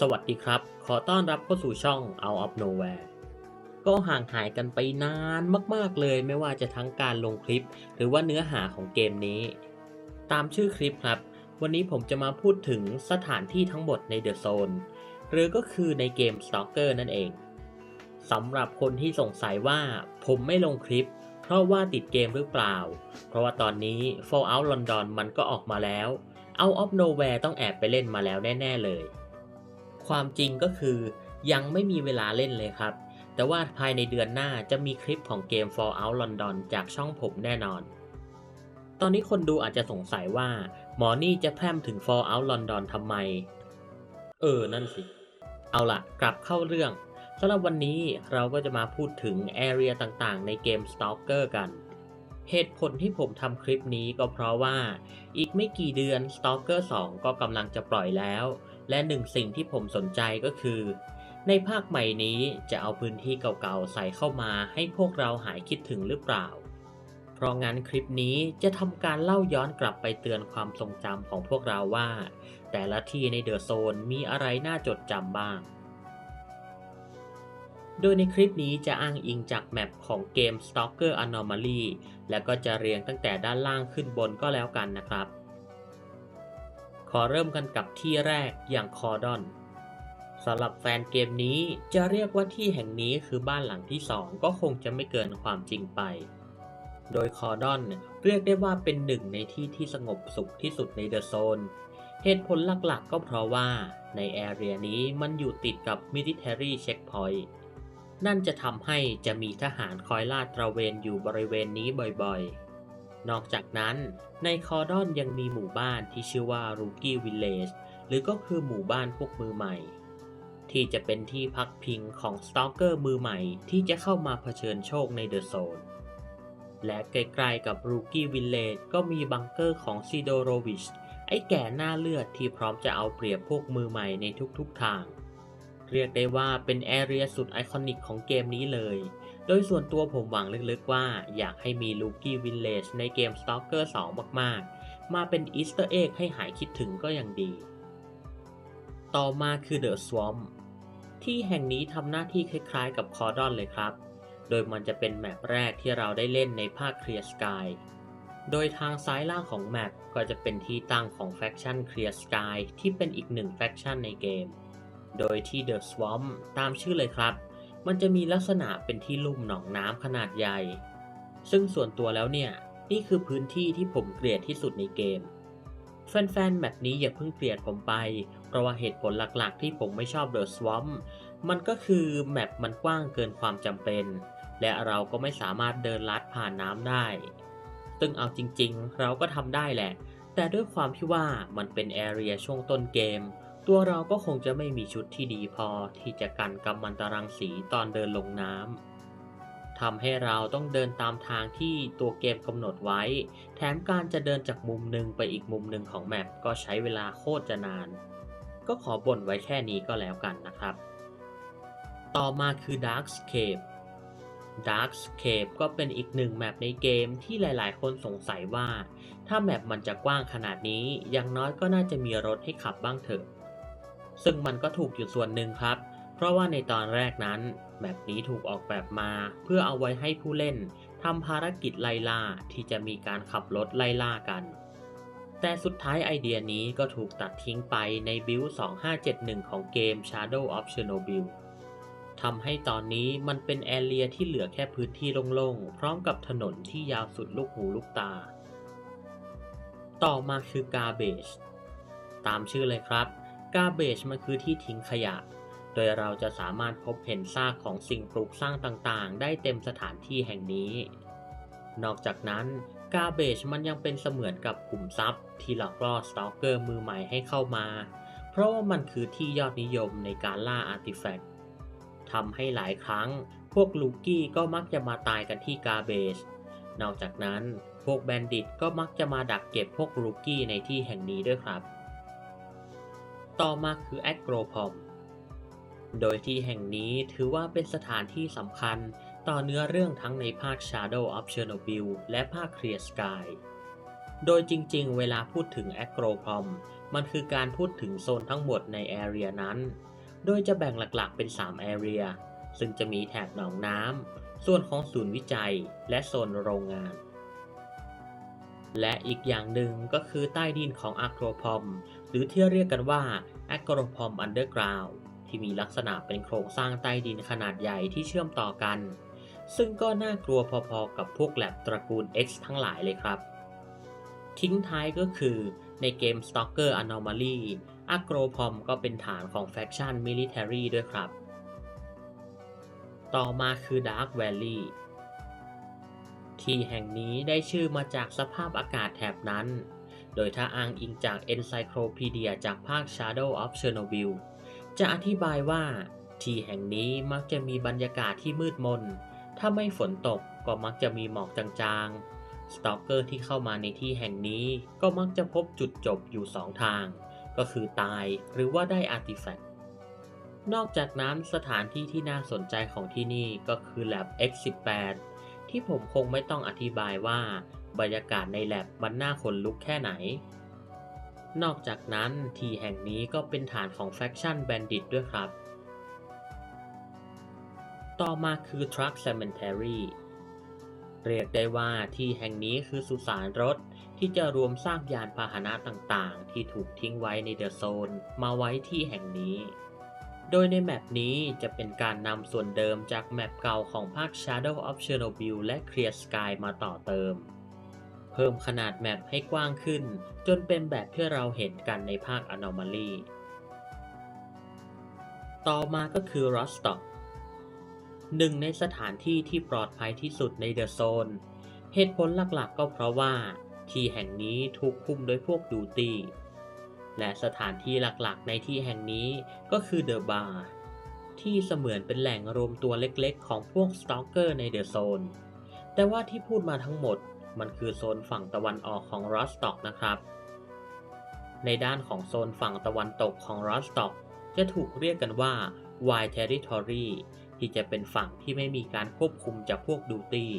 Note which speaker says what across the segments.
Speaker 1: สวัสดีครับ ขอต้อนรับเข้าสู่ช่อง Out of Nowhere ก็ห่างหายกันไปนานมากๆเลย ไม่ว่าจะทั้งการลงคลิป หรือว่าเนื้อหาของเกมนี้ ตามชื่อคลิปครับ วันนี้ผมจะมาพูดถึงสถานที่ทั้งหมดใน The Zone หรือก็คือในเกม Stalker นั่นเองสำหรับคนที่สงสัยว่าผมไม่ลงคลิป เพราะว่าติดเกมหรือเปล่า เพราะว่าตอนนี้ Fallout London มันก็ออกมาแล้ว Out of Nowhere ต้องแอบไปเล่นมาแล้วแน่ ๆ เลย ความจริงก็คือยังไม่มีเวลาเล่นเลยครับ แต่ว่าภายในเดือนหน้าจะมีคลิปของเกม Fallout London จากช่องผมแน่นอน ตอนนี้คนดูอาจจะสงสัยว่า หมอนี่จะแพร่มถึง Fallout London ทำไม เออ นั่นสิ เอาล่ะกลับเข้าเรื่องสำหรับวันนี้เราก็จะมาพูดถึง Area ต่างๆ ในเกม Stalker กัน เหตุผลที่ผมทำคลิปนี้ก็เพราะว่า อีกไม่กี่เดือน Stalker 2 ก็กำลังจะปล่อยแล้ว และหนึ่งสิ่งที่ผมสนใจก็คือ ในภาคใหม่นี้จะเอาพื้นที่เก่าๆใส่เข้ามาให้พวกเราหายคิดถึงหรือเปล่า เพราะงั้นคลิปนี้จะทำการเล่าย้อนกลับไปเตือนความทรงจำของพวกเราว่า แต่ละที่ในเดอะโซนมีอะไรน่าจดจำบ้าง โดยในคลิปนี้จะอ้างอิงจากแมปของเกม Stalker Anomaly และก็จะเรียงตั้งแต่ด้านล่างขึ้นบนก็แล้วกันนะครับ อเริ่มกันกับที่แรกอย่างคอร์ดอนสำหรับแฟนเกมนี้จะเรียกว่าที่แห่งนี้คือบ้านหลังที่ 2 ก็คงจะไม่เกินความจริงไป โดยคอร์ดอนเรียกได้ว่าเป็นหนึ่งในที่ที่สงบสุขที่สุดในเดอะโซน เหตุผลหลักๆก็เพราะว่าในแอเรียนี้มันอยู่ติดกับ Military Checkpoint นั่นจะทำให้จะมีทหารคอยลาดตระเวนอยู่บริเวณนี้บ่อยๆ นอกจากนั้นในคอร์ดอนยังมีหมู่บ้านที่ชื่อว่า Rookie Village หรือก็คือหมู่บ้านพวกมือใหม่ ที่จะเป็นที่พักพิงของสตอกเกอร์มือใหม่ที่จะเข้ามาเผชิญโชคในเดอะโซน และใกล้ๆกับ Rookie Village ก็มีบังเกอร์ของซีโดโรวิชไอ้แก่หน้าเลือดที่พร้อมจะเอาเปรียบพวกมือใหม่ในทุกๆทาง เรียกได้ว่าเป็นแอเรียสุดไอคอนิกของเกมนี้เลย โดยส่วนตัวผมหวังลึกๆว่าอยากให้มี Rookie Village ในเกม Stalker 2 มากๆ มาเป็นอีสเตอร์เอ็กให้หายคิดถึงก็ยังดี ต่อมาคือ The Swamp ที่แห่งนี้ทำหน้าที่คล้ายๆกับคอร์ดอนเลยครับ โดยมันจะเป็นแมปแรกที่เราได้เล่นในภาค Clear Sky โดยทางซ้ายล่างของแมปก็จะเป็นที่ตั้งของแฟคชั่น Clear Sky ที่เป็นอีกหนึ่งแฟคชั่นในเกม โดยที่ The Swamp ตามชื่อเลยครับ มันจะมีลักษณะเป็นที่ลุ่มหนองน้ำขนาดใหญ่ ซึ่งส่วนตัวแล้วเนี่ย นี่คือพื้นที่ที่ผมเกลียดที่สุดในเกม แฟนๆแมปนี้อย่าเพิ่งเกลียดผมไป เพราะว่าเหตุผลหลักๆ ที่ผมไม่ชอบ The Swamp มันก็คือแมปมันกว้างเกินความจำเป็น และเราก็ไม่สามารถเดินลัดผ่านน้ำได้ ซึ่งเอาจริงๆ เราก็ทำได้แหละ แต่ด้วยความที่ว่ามันเป็นแอเรียช่วงต้นเกม ตัวเราก็คงจะไม่มีชุดที่ดีพอที่จะกันกำมันตรังสีตอนเดินลงน้ำทำให้เราต้องเดินตามทางที่ตัวเกมกำหนดไว้ แถมการจะเดินจากมุมหนึ่งไปอีกมุมหนึ่งของแมปก็ใช้เวลาโคตรจะนาน ก็ขอบ่นไว้แค่นี้ก็แล้วกันนะครับ ต่อมาคือ Darkscape Darkscape ก็เป็นอีกหนึ่งแมปในเกมที่หลายๆ คนสงสัยว่า ถ้าแมปมันจะกว้างขนาดนี้อย่างน้อยก็น่าจะมีรถให้ขับบ้างเถอะ ซึ่งมันก็ถูกอยู่ส่วนหนึ่งครับ เพราะว่าในตอนแรกนั้นแมปนี้ถูกออกแบบมา เพื่อเอาไว้ให้ผู้เล่นทำภารกิจไล่ล่าที่จะมีการขับรถไล่ล่ากัน แต่สุดท้ายไอเดียนี้ก็ถูกตัดทิ้งไปในบิล2571 ของเกม Shadow of Chernobyl ทำให้ตอนนี้มันเป็นแอเรียที่เหลือแค่พื้นที่โล่งๆ พร้อมกับถนนที่ยาวสุดลูกหูลูกตา ต่อมาคือ Garbage ตามชื่อเลยครับ Garbage มันคือที่ทิ้งขยะ โดยเราจะสามารถพบเห็นซากของสิ่งปลูกสร้างต่างๆ ได้เต็มสถานที่แห่งนี้ นอกจากนั้น Garbage มันยังเป็นเสมือนกับขุมทรัพย์ ที่หลอกล่อสตอกเกอร์มือใหม่ให้เข้ามา เพราะว่ามันคือที่ยอดนิยมในการล่าอาร์ติแฟกต์ทำให้หลายครั้ง พวกลูกี้ก็มักจะมาตายกันที่กาเบจนอกจากนั้น พวกแบนดิตก็มักจะมาดักเก็บพวกลูกี้ในที่แห่งนี้ด้วยครับ ต่อมาคือแอ g โกรพอม โดยที่แห่งนี้ถือว่าเป็นสถานที่สำคัญต่อเนื้อเรื่องทั้งในภาค Shadow of Chernobyl และภาค Clear Sky โดยจริงๆ เวลาพูดถึงแอ g โกรพอม มันคือการพูดถึงโซนทั้งหมดในแอเรียนั้น โดยจะแบ่งหลักๆเป็น3แอเรียซึ่งจะมีแถบหนองน้ำ ส่วนของศูนย์วิจัย และโซนโรงงาน และอีกอย่างหนึ่งก็คือใต้ดินของอะโกรพอม รือที่เรียกกันว่าอะโกรพอมอันเดอร์กราวที่มีลักษณะเป็นโครงสร้างใต้ดินขนาดใหญ่ที่เชื่อมต่อกัน ซึ่งก็น่ากลัวพอๆกับพวกแลบตระกูล X ทั้งหลายเลยครับ ทิ้งท้ายก็คือในเกม Stalker Anomaly อะโรพอมก็เป็นฐานของแฟคชั่นมิลิเ a รีด้วยครับ ต่อมาคือ Dark Valley ที่แห่งนี้ได้ชื่อมาจากสภาพอากาศแถบนั้น โดยถ้าอ้างอิงจาก Encyclopedia จากภาค Shadow of Chernobyl จะอธิบายว่า ที่แห่งนี้มักจะมีบรรยากาศที่มืดมน ถ้าไม่ฝนตกก็มักจะมีหมอกจางๆ สตอกเกอร์ที่เข้ามาในที่แห่งนี้ก็มักจะพบจุดจบอยู่สองทาง ก็คือตายหรือว่าได้อาร์ติแฟกต์นอกจากนั้นสถานที่ที่น่าสนใจของที่นี่ก็คือ Lab X18 ที่ผมคงไม่ต้องอธิบายว่า บรรยากาศในแลบมันน่าขนลุกแค่ไหน นอกจากนั้นที่แห่งนี้ก็เป็นฐานของแฟคชั่นแบนดิตด้วยครับ ต่อมาคือ Truck Cemetery เรียกได้ว่าที่แห่งนี้คือสุสานรถที่จะรวมสร้างยานพาหนะต่างๆ ที่ถูกทิ้งไว้ในเดอะโซน มาไว้ที่แห่งนี้ โดยในแมปนี้จะเป็นการนำส่วนเดิมจากแมปเก่าของภาค Shadow of Chernobyl และ Clear Sky มาต่อเติม เพิ่มขนาดแมปให้กว้างขึ้น จนเป็นแบบที่เราเห็นกันในภาค Anomaly ต่อมาก็คือ Rostov หนึ่งในสถานที่ที่ปลอดภัยที่สุดในเดอะโซน เหตุผลหลักๆ ก็เพราะว่า ที่แห่งนี้ถูกคุมโดยพวกดูตี้ และสถานที่หลักๆ ในที่แห่งนี้ก็คือเดอะบาร์ที่เสมือนเป็นแหล่งรวมตัวเล็กๆ ของพวกสตอกเกอร์ในเดอะโซน แต่ว่าที่พูดมาทั้งหมด มันคือโซนฝั่งตะวันออกของรอสต็อกนะครับ ในด้านของโซนฝั่งตะวันตกของรอสต็อกจะถูกเรียกกันว่า Wild Territory ที่จะเป็นฝั่งที่ไม่มีการควบคุมจากพวกดูตี้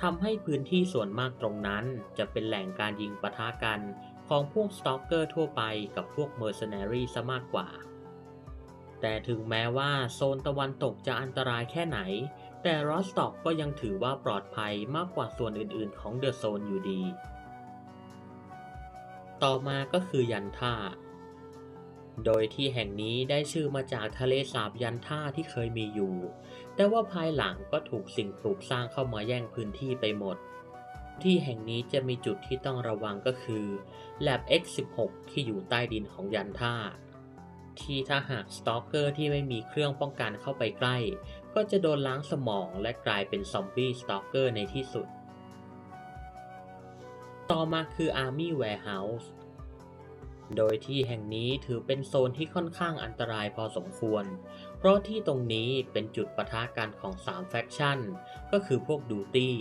Speaker 1: ทำให้พื้นที่ส่วนมากตรงนั้นจะเป็นแหล่งการยิงปะทะกันของพวกสตอกเกอร์ทั่วไปกับพวกเมอร์เซนรีซะมากกว่า แต่ถึงแม้ว่าโซนตะวันตกจะอันตรายแค่ไหน แต่รอสต็อกก็ยังถือว่าปลอดภัยมากกว่าส่วนอื่นๆของเดอะโซนอยู่ดี ต่อมาก็คือยันท่า โดยที่แห่งนี้ได้ชื่อมาจากทะเลสาบยันท่าที่เคยมีอยู่ แต่ว่าภายหลังก็ถูกสิ่งปลูกสร้างเข้ามาแย่งพื้นที่ไปหมด ที่แห่งนี้จะมีจุดที่ต้องระวังก็คือ Lab X16 ที่อยู่ใต้ดินของยันท่าที่ถ้าหากสตอกเกอร์ที่ไม่มีเครื่องป้องกันเข้าไปใกล้ ก็จะโดนล้างสมองและกลายเป็นซอมบี้สตอกเกอร์ในที่สุด ต่อมาคือ Army Warehouse โดยที่แห่งนี้ถือเป็นโซนที่ค่อนข้างอันตรายพอสมควร เพราะที่ตรงนี้เป็นจุดปะทะกันของ 3 แฟคชั่น ก็คือพวกดูตี้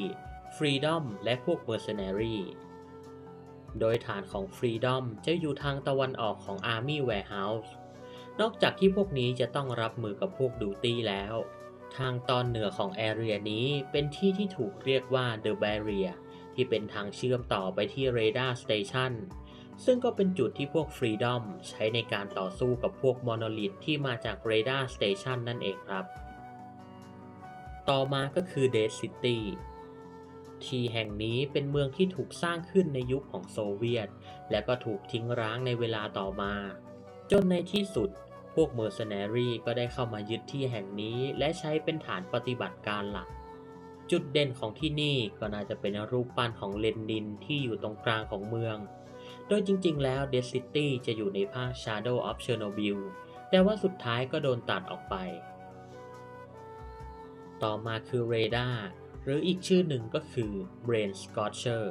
Speaker 1: Freedom และพวก Mercenary โดยฐานของ Freedom จะอยู่ทางตะวันออกของ Army Warehouse นอกจากที่พวกนี้จะต้องรับมือกับพวกดูตี้แล้ว ทางตอนเหนือของแอเรียนี้เป็นที่ที่ถูกเรียกว่า The Barrier ที่เป็นทางเชื่อมต่อไปที่ Radar Station ซึ่งก็เป็นจุดที่พวก Freedom ใช้ในการต่อสู้กับพวก Monolith ที่มาจาก Radar Station นั่นเองครับ ต่อมาก็คือ Dead City ที่แห่งนี้เป็นเมืองที่ถูกสร้างขึ้นในยุคของโซเวียต และก็ถูกทิ้งร้างในเวลาต่อมา จนในที่สุด พวกเมอร์เซนรีก็ได้เข้ามายึดที่แห่งนี้และใช้เป็นฐานปฏิบัติการหลัก จุดเด่นของที่นี่ก็น่าจะเป็นรูปปั้นของเลนดินที่อยู่ตรงกลางของเมือง โดยจริงๆ แล้วเดซิตี้จะอยู่ในภาค Shadow of Chernobyl แต่ว่าสุดท้ายก็โดนตัดออกไป ต่อมาคือ Radar หรืออีกชื่อหนึ่งก็คือ Brain Scorcher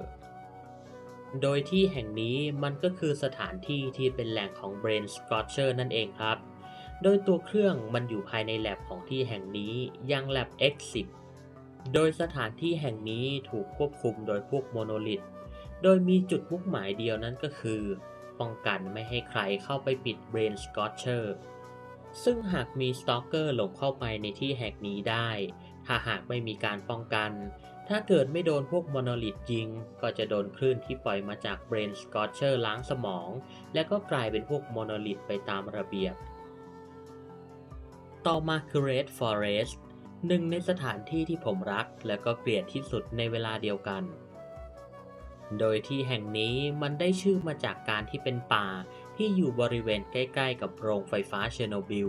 Speaker 1: โดยที่แห่งนี้มันก็คือสถานที่ที่เป็นแหล่งของ Brain Scorcher นั่นเองครับ โดยตัวเครื่องมันอยู่ภายในแลบของที่แห่งนี้ยัง Lab X10 โดยสถานที่แห่งนี้ถูกควบคุมโดยพวกโมโนลิท โดยมีจุดมุ่งหมายเดียวนั้นก็คือ ป้องกันไม่ให้ใครเข้าไปปิด Brain Scorcher ซึ่งหากมีสตอกเกอร์หลงเข้าไปในที่แห่งนี้ได้ ถ้าหากไม่มีการป้องกัน ถ้าเกิดไม่โดนพวกโมอนลิทยิง ก็จะโดนคลื่นที่ปล่อยมาจากเบรนสกอ t เชอร์ล้างสมอง และก็กลายเป็นพวกโมอนลิทไปตามระเบียบ ต่อมาคือ Red Forest หนึ่งในสถานที่ที่ผมรักและก็เกลียดที่สุดในเวลาเดียวกัน โดยที่แห่งนี้มันได้ชื่อมาจากการที่เป็นป่าที่อยู่บริเวณใกล้ ๆ กับโรงไฟฟ้าเชอร์โนบิล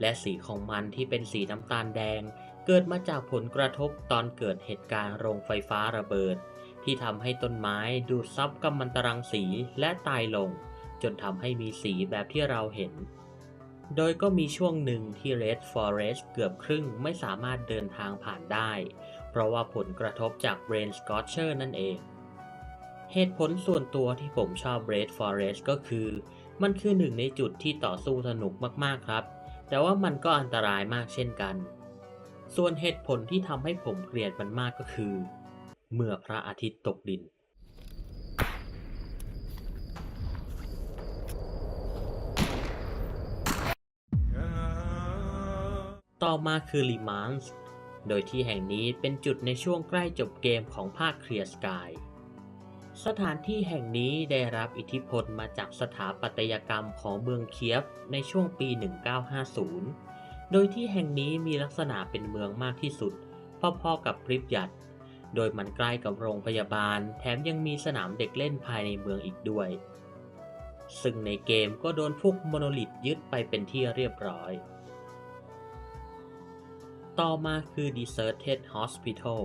Speaker 1: และสีของมันที่เป็นสีน้ำตาลแดง เกิดมาจากผลกระทบตอนเกิดเหตุการณ์โรงไฟฟ้าระเบิด ที่ทำให้ต้นไม้ดูดซับกัมมันตรังสีและตายลง จนทำให้มีสีแบบที่เราเห็น โดยก็มีช่วงหนึ่งที่ Red Forest เกือบครึ่งไม่สามารถเดินทางผ่านได้ เพราะว่าผลกระทบจาก Brain Scorcher นั่นเอง เหตุผลส่วนตัวที่ผมชอบ Red Forest ก็คือ มันคือหนึ่งในจุดที่ต่อสู้สนุกมากๆครับ แต่ว่ามันก็อันตรายมากเช่นกัน ส่วนเหตุผลที่ทำให้ผมเกลียดมันมากก็คือ เมื่อพระอาทิตย์ตกดิน ต่อมาคือลิมานส์โดยที่แห่งนี้เป็นจุดในช่วงใกล้จบเกมของภาคเคลียร์สกายสถานที่แห่งนี้ได้รับอิทธิพลมาจากสถาปัตยกรรมของเมืองเคียฟในช่วงปี 1950 โดยที่แห่งนี้มีลักษณะเป็นเมืองมากที่สุดพอๆกับปริปยัด โดยมันใกล้กับโรงพยาบาล แถมยังมีสนามเด็กเล่นภายในเมืองอีกด้วย ซึ่งในเกมก็โดนพวกโมโนลิทยึดไปเป็นที่เรียบร้อย ต่อมาคือ Deserted Hospital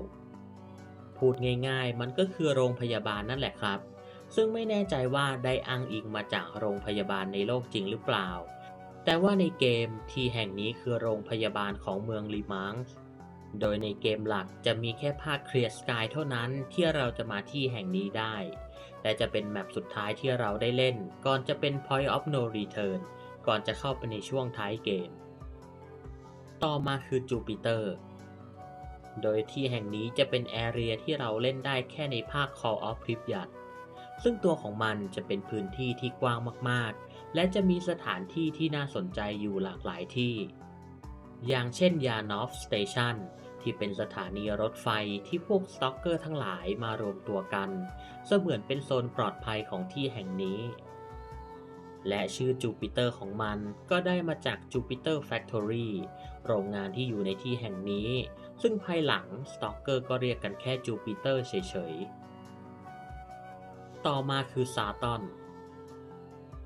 Speaker 1: พูดง่ายๆ มันก็คือโรงพยาบาลนั่นแหละครับ ซึ่งไม่แน่ใจว่าได้อ้างอิงมาจากโรงพยาบาลในโลกจริงหรือเปล่า แต่ว่าในเกมที่แห่งนี้คือโรงพยาบาลของเมืองลิมังโดยในเกมหลักจะมีแค่ภาคเคลียร์สกายเท่านั้นที่เราจะมาที่แห่งนี้ได้ และจะเป็นแมปสุดท้ายที่เราได้เล่น ก่อนจะเป็น Point of No Return ก่อนจะเข้าไปในช่วงท้ายเกม ต่อมาคือจูปิเตอร์ โดยที่แห่งนี้จะเป็นแอเรียที่เราเล่นได้แค่ในภาค Call of Pripyat ซึ่งตัวของมันจะเป็นพื้นที่ที่กว้างมากๆ และจะมีสถานที่ที่น่าสนใจอยู่หลากหลายที่ อย่างเช่นยานอฟสเตชันที่เป็นสถานีรถไฟที่พวกสต็อกเกอร์ทั้งหลายมารวมตัวกัน เสมือนเป็นโซนปลอดภัยของที่แห่งนี้ และชื่อจูปิเตอร์ของมันก็ได้มาจากจูปิเตอร์แฟคทอรี่โรงงานที่อยู่ในที่แห่งนี้ ซึ่งภายหลังสต็อกเกอร์ก็เรียกกันแค่จูปิเตอร์เฉยๆ ต่อมาคือซาตอน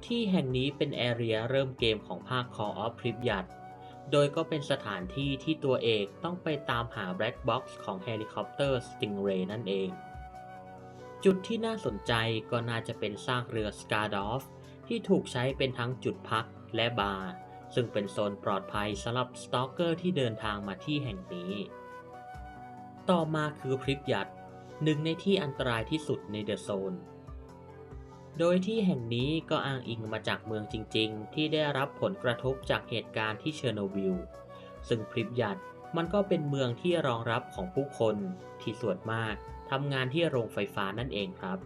Speaker 1: ที่แห่งนี้เป็นแอเรียเริ่มเกมของภาค Call of Pripyat โดยก็เป็นสถานที่ที่ตัวเอกต้องไปตามหา Black Box ของเฮลิคอปเตอร์ Stingray นั่นเอง จุดที่น่าสนใจก็น่าจะเป็นซากเรือ s k a r d o f ที่ถูกใช้เป็นทั้งจุดพักและบาร์ซึ่งเป็นโซนปลอดภัยสำหรับสตอกเกอร์ที่เดินทางมาที่แห่งนี้ ต่อมาคือพริปยัดหนึ่งในที่อันตรายที่สุดในเดอะโซน โดยที่แห่งนี้ก็อ้างอิงมาจากเมืองจริง ๆ ที่ได้รับผลกระทบจากเหตุการณ์ที่เชอร์โนบิล ซึ่งพริปยัดมันก็เป็นเมืองที่รองรับของผู้คนที่ส่วนมากทำงานที่โรงไฟฟ้านั่นเองครับ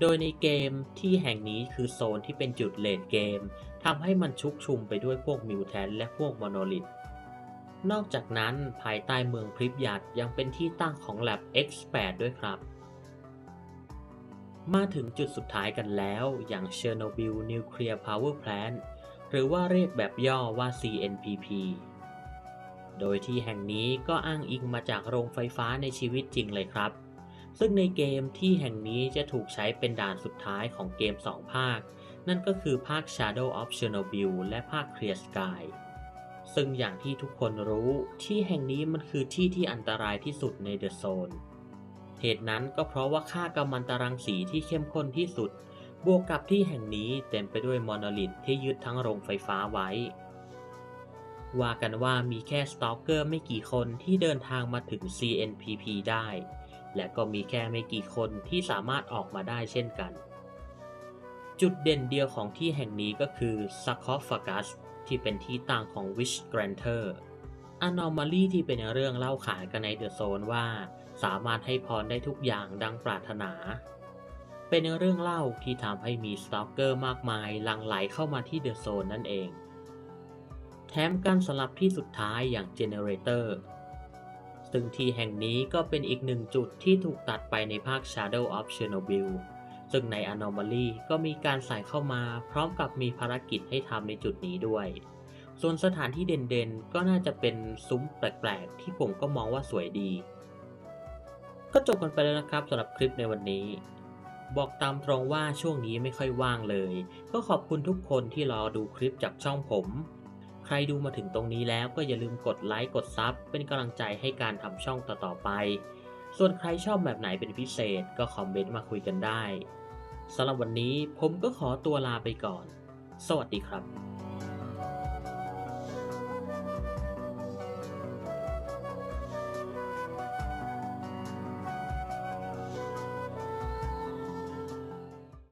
Speaker 1: โดยในเกมที่แห่งนี้คือโซนที่เป็นจุดเลดเกมทำให้มันชุกชุมไปด้วยพวกมิวแทนและพวกมโนลิทนอกจากนั้นภายใต้เมืองพริปยัดยังเป็นที่ตั้งของ Lab X8 ด้วยครับ มาถึงจุดสุดท้ายกันแล้วอย่าง Chernobyl Nuclear Power Plant หรือว่าเรียกแบบย่อว่า CNPP โดยที่แห่งนี้ก็อ้างอิงมาจากโรงไฟฟ้าในชีวิตจริงเลยครับ ซึ่งในเกมที่แห่งนี้จะถูกใช้เป็นด่านสุดท้ายของเกม 2 ภาค นั่นก็คือภาค Shadow of Chernobyl และภาค Clear Sky ซึ่งอย่างที่ทุกคนรู้ที่แห่งนี้มันคือที่ที่อันตรายที่สุดในเดอะโซน เหตุนั้นก็เพราะว่าค่ากัมมันตรังสีที่เข้มข้นที่สุด บวกกับที่แห่งนี้เต็มไปด้วยมอนอลิทที่ยึดทั้งโรงไฟฟ้าไว้ ว่ากันว่ามีแค่สตอกเกอร์ไม่กี่คนที่เดินทางมาถึง CNPP ได้ และก็มีแค่ไม่กี่คนที่สามารถออกมาได้เช่นกัน จุดเด่นเดียวของที่แห่งนี้ก็คือ Sarcophagus ที่เป็นที่ตั้งของ Wish Granter Anomaly ที่เป็นเรื่องเล่าขานกันในเดอะโซนว่า สามารถให้พรได้ทุกอย่างดังปรารถนา เป็นเรื่องเล่าที่ทำให้มีสตอกเกอร์มากมายหลั่งไหลเข้ามาที่เดอะโซนนั่นเอง แถมการสลับที่สุดท้ายอย่าง Generator ซึ่งทีแห่งนี้ก็เป็นอีกหนึ่งจุดที่ถูกตัดไปในภาค Shadow of Chernobyl ซึ่งใน Anomaly ก็มีการใส่เข้ามาพร้อมกับมีภารกิจให้ทำในจุดนี้ด้วย ส่วนสถานที่เด่นๆ ก็น่าจะเป็นซุ้มแปลกๆ ที่ผมก็มองว่าสวยดี ก็จบกันไปแล้วนะครับสำหรับคลิปในวันนี้ บอกตามตรงว่าช่วงนี้ไม่ค่อยว่างเลย ก็ขอบคุณทุกคนที่รอดูคลิปจากช่องผม รดูมาถึงตรงนี้แล้วก็อย่าลืมกดไลค์กดซับเป็นกำลังใจให้การทำช่องต่อๆไป ส่วนใครชอบแบบไหนเป็นพิเศษก็คอมเมนต์มาคุยกันได้สำหรับวันนี้ผมก็ขอตัวลาไปก่อน สวัสดีครับ